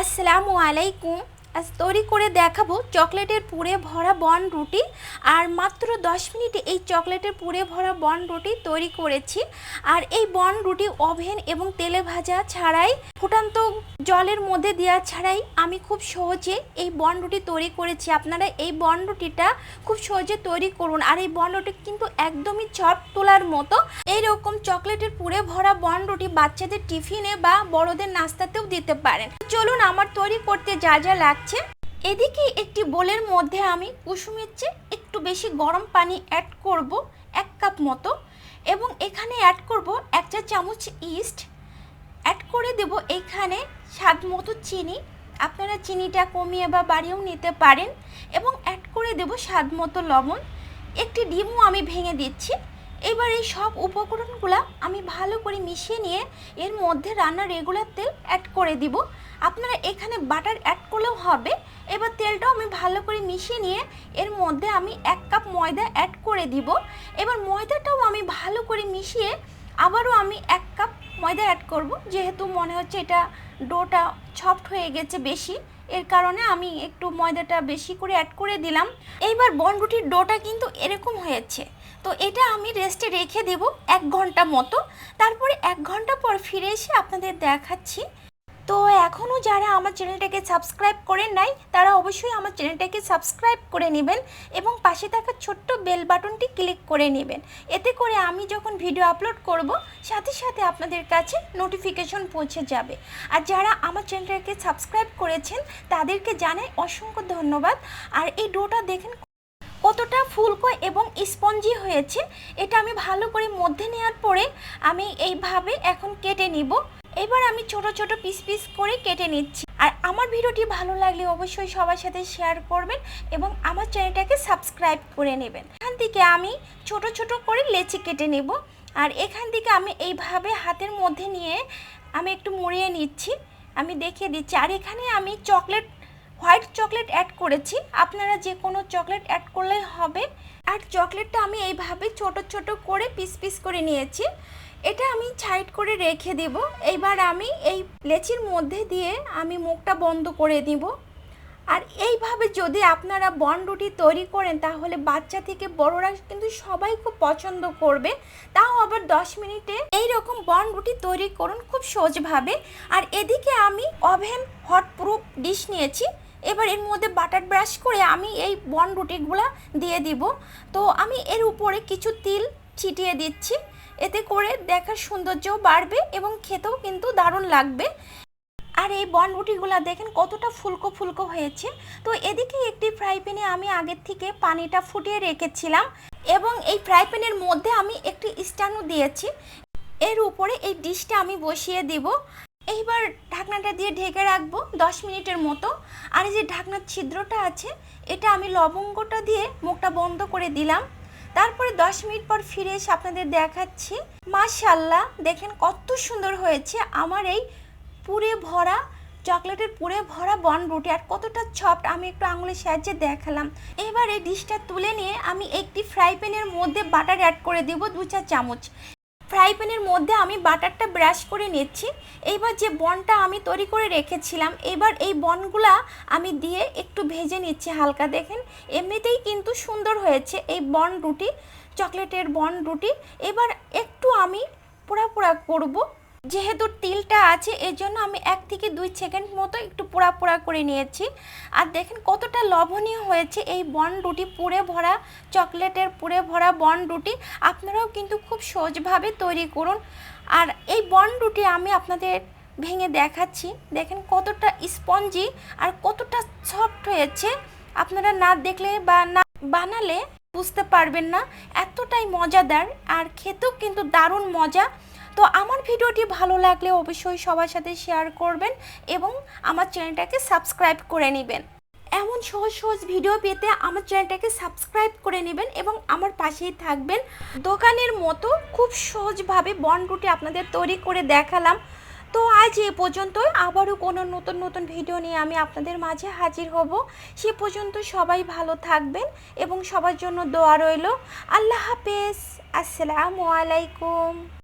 আসসালামু আলাইকুম। আজ তৈরি করে দেখাবো চকলেটের পুরে ভরা বন রুটি। আর মাত্র দশ মিনিটে এই চকলেটের পুরে ভরা বন রুটি তৈরি করেছি। আর এই বন রুটি ওভেন এবং তেলে ভাজা ছাড়াই, ফুটান্ত জলের মধ্যে দেওয়া ছাড়াই আমি খুব সহজে এই বন রুটি তৈরি করেছি। আপনারা এই বন রুটিটা খুব সহজে তৈরি করুন। আর এই বন রুটি কিন্তু একদমই চট তোলার মতো। এইরকম চকলেটের পুরে ভরা বন রুটি বাচ্চাদের টিফিনে বা বড়দের নাস্তাতেও দিতে পারেন। চলুন আমার তৈরি করতে যা যা লাগছে এদিকে একটি বোলের মধ্যে আমি কুসুমের চেয়ে একটু বেশি গরম পানি অ্যাড করব এক কাপ মতো এবং এখানে অ্যাড করব এক চা চামচ ইস্ট অ্যাড করে দেব এখানে স্বাদ মতো চিনি। আপনারা চিনিটা কমিয়ে বা বাড়িয়েও নিতে পারেন এবং অ্যাড করে দেব স্বাদ মতো লবণ। একটি ডিমও আমি ভেঙে দিচ্ছি। এবার এই সব উপকরণগুলো আমি ভালো করে মিশিয়ে নিয়ে এর মধ্যে রান্নার রেগুলার তেল অ্যাড করে দিব। আপনারা এখানে বাটার অ্যাড করলেও হবে। এবার তেলটাও আমি ভালো করে মিশিয়ে নিয়ে এর মধ্যে আমি এক কাপ ময়দা অ্যাড করে দিব। এবার ময়দাটাও আমি ভালো করে মিশিয়ে আবারও আমি এক কাপ ময়দা অ্যাড করব। যেহেতু মনে হচ্ছে এটা ডোটা সফট হয়ে গেছে বেশি এর কারণে আমি একটু ময়দাটা বেশি করে অ্যাড করে দিলাম। এইবার বনরুটির ডোটা কিন্তু এরকম হয়েছে। তো এটা আমি রেস্টে রেখে দেব এক ঘণ্টা মতো। তারপরে এক ঘণ্টা পর ফিরে এসে আপনাদের দেখাচ্ছি তো এখনও যারা আমার চ্যানেলটাকে সাবস্ক্রাইব করেন নাই, তারা অবশ্যই আমার চ্যানেলটাকে সাবস্ক্রাইব করে নেবেন এবং পাশে থাকা ছোট্ট বেল বাটনটি ক্লিক করে নেবেন। এতে করে আমি যখন ভিডিও আপলোড করব, সাথে সাথে আপনাদের কাছে নোটিফিকেশন পৌঁছে যাবে। আর যারা আমার চ্যানেলটাকে সাবস্ক্রাইব করেছেন, তাদেরকে জানাই অসংখ্য ধন্যবাদ। আর এই ডোটা দেখেন কতটা ফুলকো এবং স্পঞ্জি হয়েছে, এটা আমি ভালো করে মধ্যে নেওয়ার পরে আমি এইভাবে এখন কেটে নিব। এবার আমি ছোট ছোট পিস পিস করে কেটে নিচ্ছি। আর আমার ভিডিওটি ভালো লাগলে অবশ্যই সবার সাথে শেয়ার করবেন এবং আমার চ্যানেলটাকে সাবস্ক্রাইব করে নেবেন। এখান থেকে আমি ছোট ছোট করে লেচি কেটে নেব। আর এখান থেকে আমি এইভাবে হাতের মধ্যে নিয়ে আমি একটু মুড়িয়ে নিচ্ছি। আমি দেখিয়ে দিচ্ছি। আর এখানে আমি চকলেট, হোয়াইট চকলেট অ্যাড করেছি। আপনারা যে কোনো চকলেট অ্যাড করলে হবে। আর চকলেটটা আমি এইভাবে ছোট ছোট করে পিস পিস করে নিয়েছি। এটা আমি সাইড করে রেখে দেব। এইবার আমি এই লেচির মধ্যে দিয়ে আমি মুখটা বন্ধ করে দিব। আর এইভাবে যদি আপনারা বন রুটি তৈরি করেন, তাহলে বাচ্চা থেকে বড়রা কিন্তু সবাই খুব পছন্দ করবে। তাও আবার দশ মিনিটে এই রকম বন রুটি তৈরি করুন খুব সহজভাবে। আর এদিকে আমি ওভেন হট প্রুফ ডিশ নিয়েছি। এবার এর মধ্যে বাটার ব্রাশ করে আমি এই বন রুটিগুলো দিয়ে দিব। তো আমি এর উপরে কিছু তিল ছিটিয়ে দিচ্ছি। এতে করে দেখার সৌন্দর্যও বাড়বে এবং খেতেও কিন্তু দারুণ লাগবে। আর এই বন রুটিগুলো দেখেন কতটা ফুলকো ফুলকো হয়েছে। তো এদিকে একটি ফ্রাই প্যানে আমি আগের থেকে পানিটা ফুটিয়ে রেখেছিলাম এবং এই ফ্রাই প্যানের মধ্যে আমি একটি স্ট্যান্ডও দিয়েছি। এর উপরে এই ডিশটা আমি বসিয়ে দিব। এইবার ঢাকনাটা দিয়ে ঢেকে রাখব দশ মিনিটের মতো। আর এই যে ঢাকনার ছিদ্রটা আছে, এটা আমি লবঙ্গটা দিয়ে মুখটা বন্ধ করে দিলাম। তারপরে দশ মিনিট পর ফিরে এসে আপনাদের দেখাচ্ছি। মাশাল্লাহ দেখেন কত সুন্দর হয়েছে আমার এই পুরে ভরা, চকলেটের পুরে ভরা বনরুটি আর কতটা ছপট আমি একটু আঙুলের সাহায্যে দেখালাম। এবার এই ডিশটা তুলে নিয়ে আমি একটি ফ্রাই প্যানের মধ্যে বাটার অ্যাড করে দেবো দু চার চামচ। ফ্রাই প্যানের মধ্যে আমি বাটারটা ব্রাশ করে নিচ্ছি। এইবার যে বনটা আমি তৈরি করে রেখেছিলাম এবার এই বনগুলা আমি দিয়ে একটু ভেজে নিচ্ছি হালকা দেখেন। এমনিতেই কিন্তু সুন্দর হয়েছে এই বন রুটি, চকলেটের বন রুটি। এবার একটু আমি পোড়া পোড়া করব। যেহেতু তিলটা আছে এর জন্য আমি এক থেকে দুই সেকেন্ড মতো একটু পোড়া পোড়া করে নিয়েছি। আর দেখেন কতটা লবণীয় হয়েছে এই বন রুটি, পুড়ে ভরা চকলেটের পুড়ে ভরা বন রুটি। আপনারাও কিন্তু খুব সহজভাবে তৈরি করুন। আর এই বন রুটি আমি আপনাদের ভেঙে দেখাচ্ছি। দেখেন কতটা স্পঞ্জি আর কতটা সফট হয়েছে। আপনারা না দেখলে বা না বানালে বুঝতে পারবেন না। এতটাই মজাদার আর খেতেও কিন্তু দারুণ মজা। তো আমার ভিডিওটি ভালো লাগলে অবশ্যই সবার সাথে শেয়ার করবেন এবং আমার চ্যানেলটাকে সাবস্ক্রাইব করে নেবেন। এমন সহজ সহজ ভিডিও পেতে আমার চ্যানেলটাকে সাবস্ক্রাইব করে নেবেন এবং আমার পাশেই থাকবেন। দোকানের মতো খুব সহজভাবে বন রুটি আপনাদের তৈরি করে দেখালাম। তো আজ এ পর্যন্তই। আবারও কোনো নতুন নতুন ভিডিও নিয়ে আমি আপনাদের মাঝে হাজির হব। সে পর্যন্ত সবাই ভালো থাকবেন এবং সবার জন্য দোয়া রইল। আল্লাহ হাফেজ। আসসালামু আলাইকুম।